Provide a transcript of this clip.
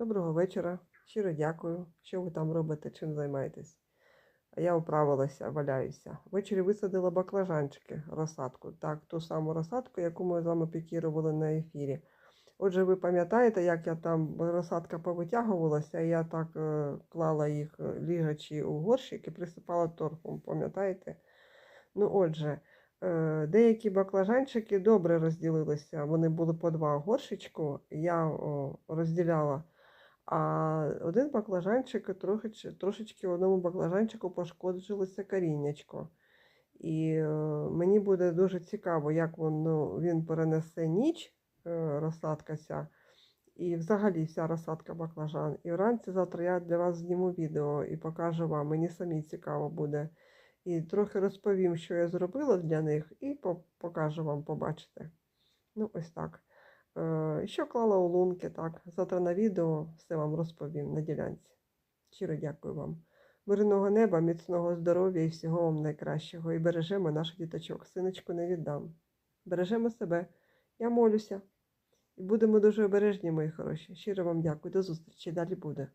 Доброго вечора. Щиро дякую. Що ви там робите, чим займаєтесь? А я управилася, валяюся. Ввечері висадила баклажанчики, розсадку. Так, ту саму розсадку, яку ми з вами пікірували на ефірі. Отже, ви пам'ятаєте, як я там розсадка повитягувалася, і я так е, клала їх е, ліжачі у горщик і присипала торфом, пам'ятаєте? Ну, отже, е, деякі баклажанчики добре розділилися. Вони були по два горщичку. Я о, розділяла. А один баклажанчик трохи, трошечки одному баклажанчику пошкоджилося коріннячко. І е, мені буде дуже цікаво, як воно, він перенесе ніч, е, розсадка ця, і взагалі вся розсадка баклажан. І вранці завтра я для вас зніму відео і покажу вам. Мені самі цікаво буде. І трохи розповім, що я зробила для них, і покажу вам, побачите. Ну, ось так. Е, Що клала у лунки, так. Завтра на відео все вам розповім на ділянці. Щиро дякую вам. Мирного неба, міцного здоров'я і всього вам найкращого. І бережемо наших діточок. Синочку не віддам. Бережемо себе. Я молюся. І будемо дуже обережні, мої хороші. Щиро вам дякую. До зустрічі. Далі буде.